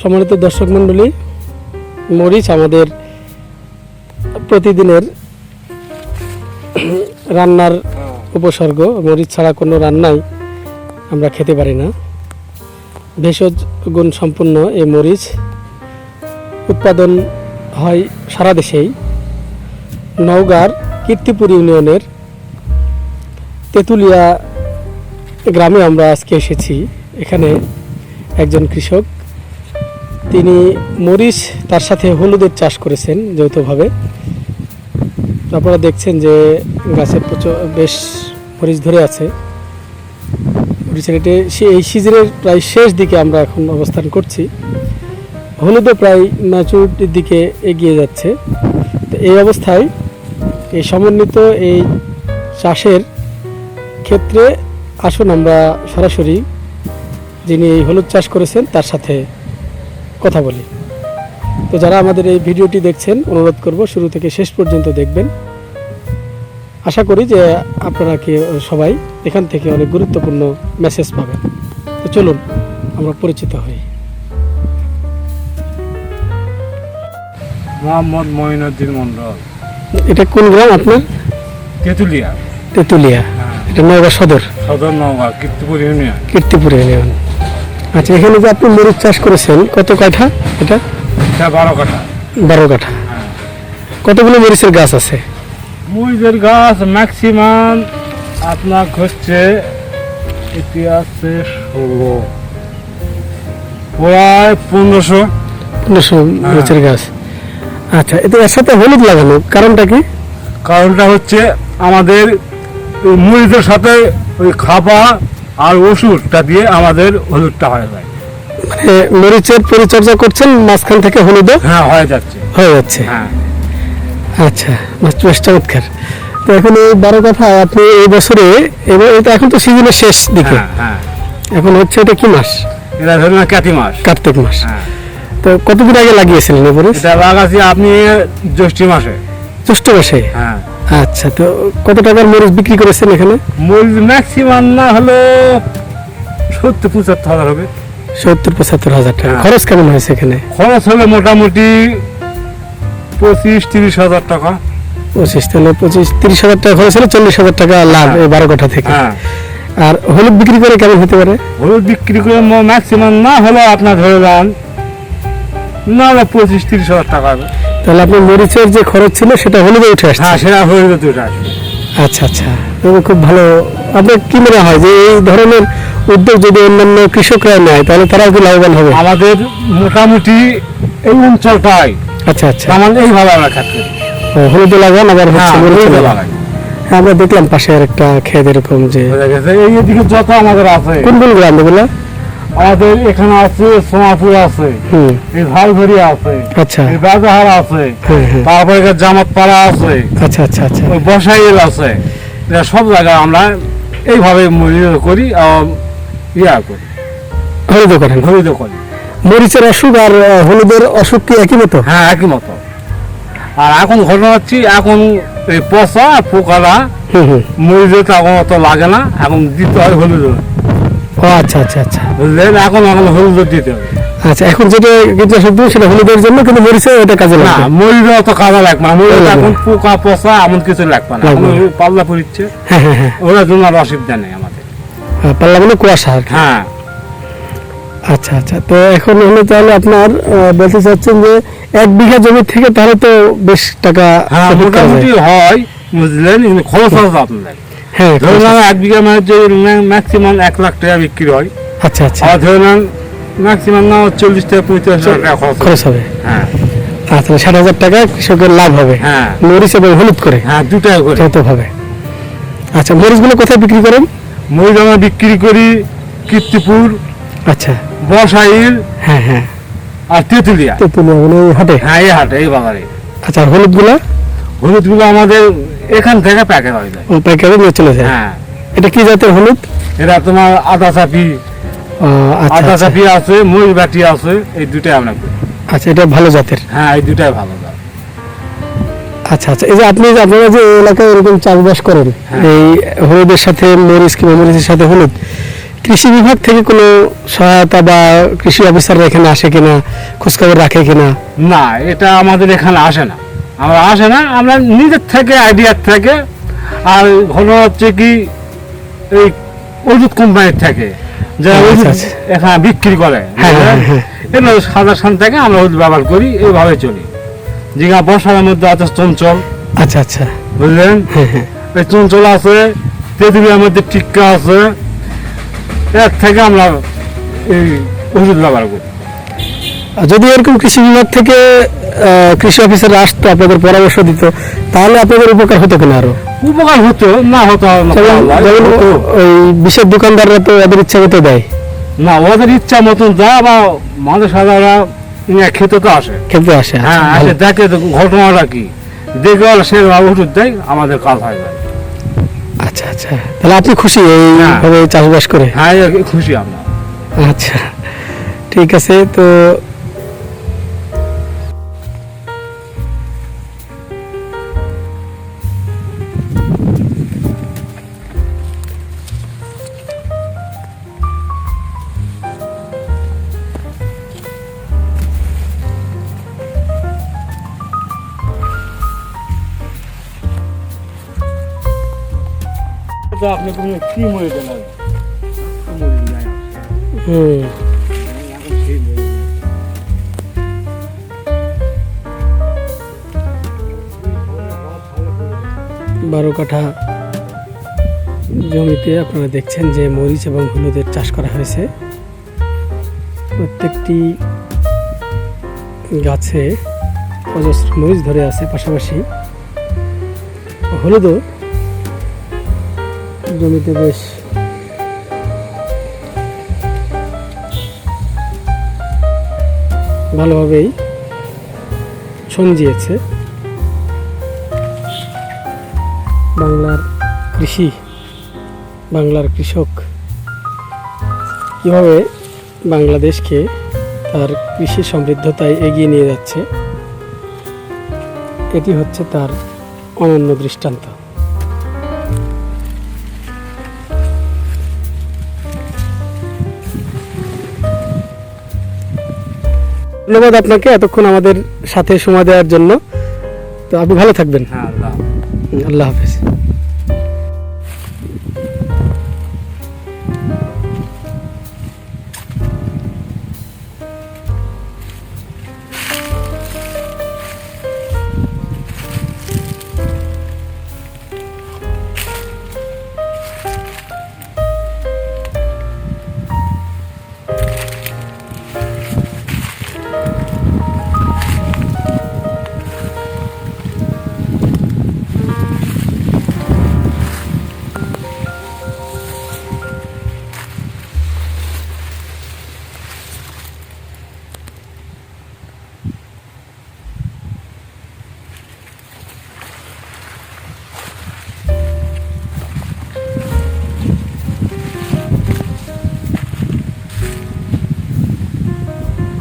সম্মানিত দর্শক মণ্ডলী, মরিচ আমাদের প্রতিদিনের রান্নার উপসর্গ। মরিচ ছাড়া কোনো রান্নাই আমরা খেতে পারি না। ভেষজ গুণ সম্পন্ন এই মরিচ উৎপাদন হয় সারা দেশেই। নওগাঁর কীর্তিপুর ইউনিয়নের তেঁতুলিয়া গ্রামে আমরা আজকে এসেছি। এখানে একজন কৃষক তিনি মরিচ তার সাথে হলুদের চাষ করেছেন যৌথভাবে। আপনারা দেখছেন যে গাছে প্রচুর, বেশ মরিচ ধরে আছে। মরিচের এটি এই সিজনের প্রায় শেষ দিকে আমরা এখন অবস্থান করছি। হলুদও প্রায় ম্যাচুরিটির দিকে এগিয়ে যাচ্ছে। তো এই অবস্থায় এই সমন্বিত এই চাষের ক্ষেত্রে আসুন আমরা সরাসরি যিনি এই হলুদ চাষ করেছেন তার সাথে কথা বলি। তো যারা আমাদের এই ভিডিওটি দেখছেন অনুরোধ করব শুরু থেকে শেষ পর্যন্ত দেখবেন। আশা করি যে আপনারা কি সবাই এখান থেকে অনেক গুরুত্বপূর্ণ মেসেজ পাবেন। তো চলুন আমরা পরিচিত হই। মোহাম্মদ মঈনুদ্দিন মন্ডল এটা কোন গ্রাম আপনার? তেঁতুলিয়া। তেঁতুলিয়া। এটা নয়গা সদর। সদর নওগাঁ কীর্তিপুর ইউনিয়ন। কীর্তিপুর ইউনিয়ন। আচ্ছা এখানে যে আপনি মরিচ চাষ করেছেন কত কাঠা এটা? এটা বারো কাঠা। বারো কাঠা। কতগুলো মরিচের গাছ আছে? মরিচের গাছ ম্যাক্সিমাম আপনার হচ্ছে এটি আছে ষোলো। প্রায় পনেরোশো। পনেরোশো মরিচের গাছ। আচ্ছা এতে এর সাথে হলুদ লাগানো কারণটা কি? কারণটা হচ্ছে আমাদের ওই মরিচের সাথে ওই খাপা আর ওষুধটা দিয়ে আমাদের হলুদটা হয়ে যায়। মানে মরিচের পরিচর্যা করছেন মাঝখান থেকে হলুদও? হ্যাঁ হয়ে যাচ্ছে। হয়ে যাচ্ছে। হ্যাঁ। আচ্ছা বেশ চমৎকার। তো এখন এই বারো কথা আপনি এই বছরে এবার এটা এখন তো সিজনের শেষ দিকে। হ্যাঁ হ্যাঁ। এখন হচ্ছে এটা কি মাস? এটা ধরুন ক্যাতি মাস। কার্তিক মাস। হ্যাঁ। তো কতদিন আগে লাগিয়েছিলেন মরিচ এটা লাগাচ্ছি আপনি জ্যৈষ্ঠী মাসে। হ্যাঁ। আচ্ছা তো কত টাকার মরিচ বিক্রি করেছেন এখানে? মূল ম্যাক্সিমাম না হলো সত্তর পঁচাত্তর হাজার হবে। সত্তর পঁচাত্তর হাজার টাকা। হ্যাঁ। খরচ কেমন হয়েছে এখানে? খরচ হলো মোটামুটি পঁচিশ তিরিশ হাজার টাকা। পঁচিশ তাহলে পঁচিশ তিরিশ হাজার টাকা খরচ হলে চল্লিশ হাজার টাকা লাভ হ্যাঁ। এই বারো কাঠা থেকে আর হলুদ বিক্রি করে কেমন হতে পারে? হলুদ বিক্রি করে ম্যাক্সিমাম না হলে আপনার ধরে যান না পঁচিশ তিরিশ হাজার টাকা হবে। তাহলে আপনার মরিচের যে খরচ ছিল সেটা হলুদে উঠে আসছে। হ্যাঁ সেটা হলুদ দুটো আসবে। আচ্ছা আচ্ছা। তবে খুব ভালো। আপনার কি মনে হয় যে এই ধরনের উদ্যোগ যদি অন্যান্য কৃষকরা নেয় তাহলে তারাও কি লাভবান হবে? আমাদের মোটামুটি এই অঞ্চলটাই আচ্ছা আচ্ছা। তেমন এইভাবে আমরা খাত হলুদে লাগান আবার হচ্ছে হ্যাঁ মরিচে লাগান। হ্যাঁ, আমরা দেখলাম পাশে আর একটা খেত এরকম যে এই এদিকে যত আমাদের আছে কোন কোন গ্রাম এগুলো? আমাদের এখানে আছে সোনাপুর আছে এই ঝালঝরি আছে আচ্ছা। এই বাজাহার আছে তারপরে জামাতপাড়া আছে আচ্ছা আচ্ছা আচ্ছা। ওই বসাইল আছে। সব জায়গায় আমরা এইভাবে করি আর ইয়া করি। হলুদে করেন? খরিদ করি। মরিচের অসুখ আর হলুদের অসুখ কি একই মতো? হ্যাঁ একই মতো। আর এখন ঘটনা হচ্ছে এখন এই পচা পোকারা হুম হুম। মরিচে তো এখন অত লাগে না এখন দিতে হয় হলুদ ও আচ্ছা আচ্ছা আচ্ছা। বুঝলেন এখন এখন হলুদ দিতে হবে। আচ্ছা এখন যেটা কীটনাশক দিন সেটা হলুদের জন্য কিন্তু মরিচে এটা কাজে না মরিচে অত কাজা লাগবে না। মরিচ এখন পোকা পচা এমন কিছু লাগবে না। পাল্লা পড়িচ্ছে হ্যাঁ হ্যাঁ হ্যাঁ। ওরা জন্য আর অসুবিধা নেই আমাদের। পাল্লা মানে কুয়াশা হ্যাঁ। আচ্ছা আচ্ছা। তো এখন হলো তাহলে আপনার বলতে চাচ্ছেন যে এক বিঘা জমি থেকে তাহলে তো বেশ টাকা হ্যাঁ। মোটামুটি হয় বুঝলেন? খরচ আছে আপনাদের। হ্যাঁ আমার এক বিঘা ম্যাক্সিমাম এক লাখ টাকা বিক্রি হয় আচ্ছা আচ্ছা। আর ম্যাক্সিমাম না চল্লিশ পঁয়তাল্লিশ হাজার টাকা খরচ হবে। হ্যাঁ। আচ্ছা ষাট হাজার টাকা কৃষকের লাভ হবে। হ্যাঁ। মরিচ এবং হলুদ করে। হ্যাঁ দুটাই করে। যৌথভাবে আচ্ছা মরিচগুলো কোথায় বিক্রি করেন? মরিচ আমরা বিক্রি করি কীর্তিপুর আচ্ছা। বসাইল হ্যাঁ হ্যাঁ। আর তেঁতুলিয়া। তেঁতুলিয়া মানে হাটে? হ্যাঁ এই হাটে এই বাজারে। আচ্ছা হলুদগুলো? হলুদগুলো আমাদের এখান থেকে প্যাকেট হয়ে যায়। ও পাইকারি নিয়ে চলে যায়? হ্যাঁ। এটা কি জাতের হলুদ? এটা তোমার আদা চাপি আচ্ছা আদা আচ্ছা। চাপি আছে ময়ূর বাটি আছে এই দুটাই আমরা আচ্ছা এটা ভালো জাতের? হ্যাঁ এই দুটাই ভালো আচ্ছা আচ্ছা। এই যে আপনি যে আপনারা যে এলাকায় এরকম চাষবাস করেন হ্যাঁ। এই হলুদের সাথে মরিচ কিংবা মরিচের সাথে হলুদ কৃষি বিভাগ থেকে কোনো সহায়তা বা কৃষি অফিসাররা এখানে আসে কিনা খোঁজখবর রাখে কিনা? না এটা আমাদের এখানে আসে না। আমরা আসে না আমরা নিজের থেকে আইডিয়ার থেকে আর হলো হচ্ছে কি এই ওষুধ কোম্পানির থেকে যারা আচ্ছা, ওষুধ আচ্ছা। এখানে বিক্রি করে হ্যাঁ, হ্যাঁ, হ্যাঁ। এগুলো সাজেশন থেকে আমরা ওষুধ ব্যবহার করি এইভাবে চলি। জিগা বর্ষার মধ্যে আছে চঞ্চল। আচ্ছা আচ্ছা। বুঝলেন? এই চঞ্চল আছে তেঁতুলিয়ার মধ্যে টিক্কা আছে এর থেকে আমরা এই ওষুধ ব্যবহার করি। যদি এরকম কৃষি বিভাগ থেকে কৃষি অফিসার আসতো আপনাদের পরামর্শ দিত তাহলে আপনাদের উপকার হতো কিনা আরও? উপকার হতো না হতো ওই বিষের দোকানদাররা তো ওদের ইচ্ছা মতো দেয়। না ওদের ইচ্ছা মতন যা বা মানুষ সাধারণরা খেতে তো আসে। খেতে আসে আচ্ছা, হ্যাঁ। আসে দেখে তো ঘটনাটা কি? দেখে ওরা সে ওষুধ দেয় আমাদের কাজ হয় যায় আচ্ছা আচ্ছা তাহলে আপনি খুশি এইভাবে চাষবাস করে? হ্যাঁ খুশি আমরা। আচ্ছা ঠিক আছে তো তো আপনি কোনো কি মরে গেলেন হুম। বারো কাঠা জমিতে আপনারা দেখছেন যে মরিচ এবং হলুদের চাষ করা হয়েছে। প্রত্যেকটি গাছে অজস্র মরিচ ধরে আছে পাশাপাশি। হলুদও জমিতে বেশ। ভালোভাবেই সঞ্জিয়েছে বাংলার কৃষি, বাংলার কৃষক কীভাবে বাংলাদেশকে তার কৃষি সমৃদ্ধতায় এগিয়ে নিয়ে যাচ্ছে, এটি হচ্ছে তার অনন্য দৃষ্টান্ত। ধন্যবাদ আপনাকে এতক্ষণ আমাদের সাথে সময় দেওয়ার জন্য। তো আপনি ভালো থাকবেন। হ্যাঁ আল্লাহ আল্লাহ হাফেজ।